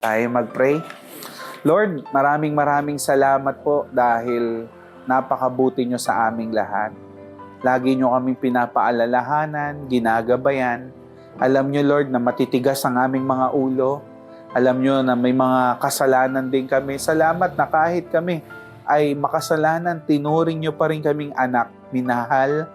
Tayo mag-pray. Lord, maraming maraming salamat po dahil napakabuti nyo sa aming lahat. Lagi nyo kaming pinapaalalahanan, ginagabayan. Alam nyo, Lord, na matitigas ang aming mga ulo. Alam nyo na may mga kasalanan din kami. Salamat na kahit kami ay makasalanan, tinuring nyo pa rin kaming anak, minahal,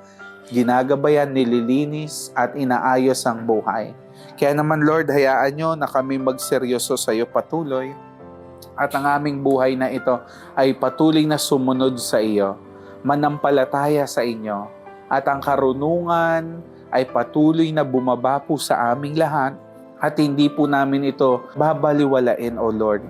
ginagabayan, nililinis, at inaayos ang buhay. Kaya naman, Lord, hayaan nyo na kami magseryoso sa iyo patuloy at ang aming buhay na ito ay patuloy na sumunod sa iyo, manampalataya sa inyo, at ang karunungan ay patuloy na bumaba po sa aming lahat at hindi po namin ito babaliwalain, O Lord.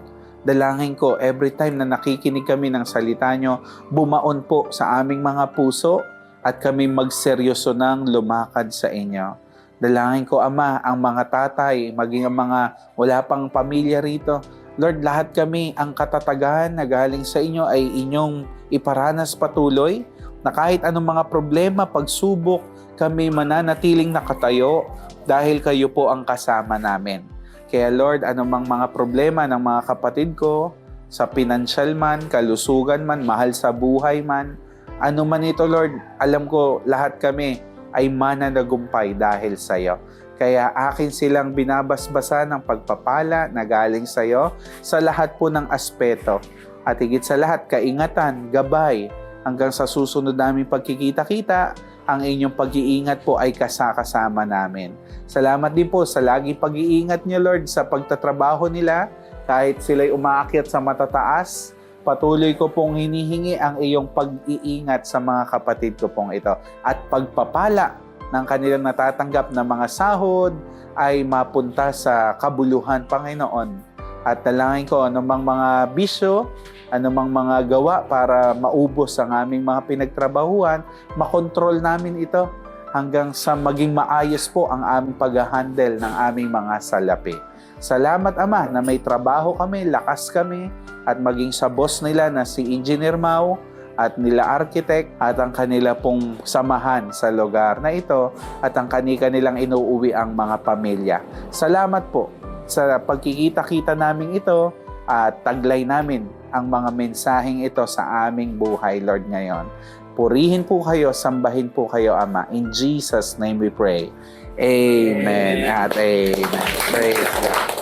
Dalangin ko, every time na nakikinig kami ng salita nyo, bumaon po sa aming mga puso at kami magseryoso ng lumakad sa inyo. Dalangin ko, Ama, ang mga tatay, maging ang mga wala pang pamilya rito, Lord, lahat kami, ang katatagan na galing sa inyo ay inyong iparanas patuloy na kahit anong mga problema, pagsubok, kami mananatiling nakatayo dahil kayo po ang kasama namin. Kaya Lord, anumang mga problema ng mga kapatid ko, sa pinansyal man, kalusugan man, mahal sa buhay man, ano man ito Lord, alam ko lahat kami ay mananagumpay dahil sa iyo. Kaya akin silang binabasbasa ng pagpapala na galing sa iyo sa lahat po ng aspeto. At higit sa lahat, kaingatan, gabay, hanggang sa susunod naming pagkikita-kita, ang inyong pag-iingat po ay kasakasama namin. Salamat din po sa laging pag-iingat niyo, Lord, sa pagtatrabaho nila, kahit sila'y umaakyat sa matataas, patuloy ko pong hinihingi ang iyong pag-iingat sa mga kapatid ko pong ito at pagpapala ng kanilang natatanggap na mga sahod ay mapunta sa kabuluhan, Panginoon. At dalangin ko anumang mga bisyo, anumang mga gawa para maubos ang aming mga pinagtrabahuan, makontrol namin ito hanggang sa maging maayos po ang aming pag-handle ng aming mga salapi. Salamat Ama na may trabaho kami, lakas kami, at maging sa boss nila na si Engineer Mau, at nila architect at ang kanila pong samahan sa lugar na ito at ang kanika nilang inuuwi ang mga pamilya. Salamat po sa pagkikita-kita namin ito at taglay namin ang mga mensaheng ito sa aming buhay, Lord, ngayon. Purihin po kayo, sambahin po kayo, Ama. In Jesus' name we pray. Amen at amen. Praise God.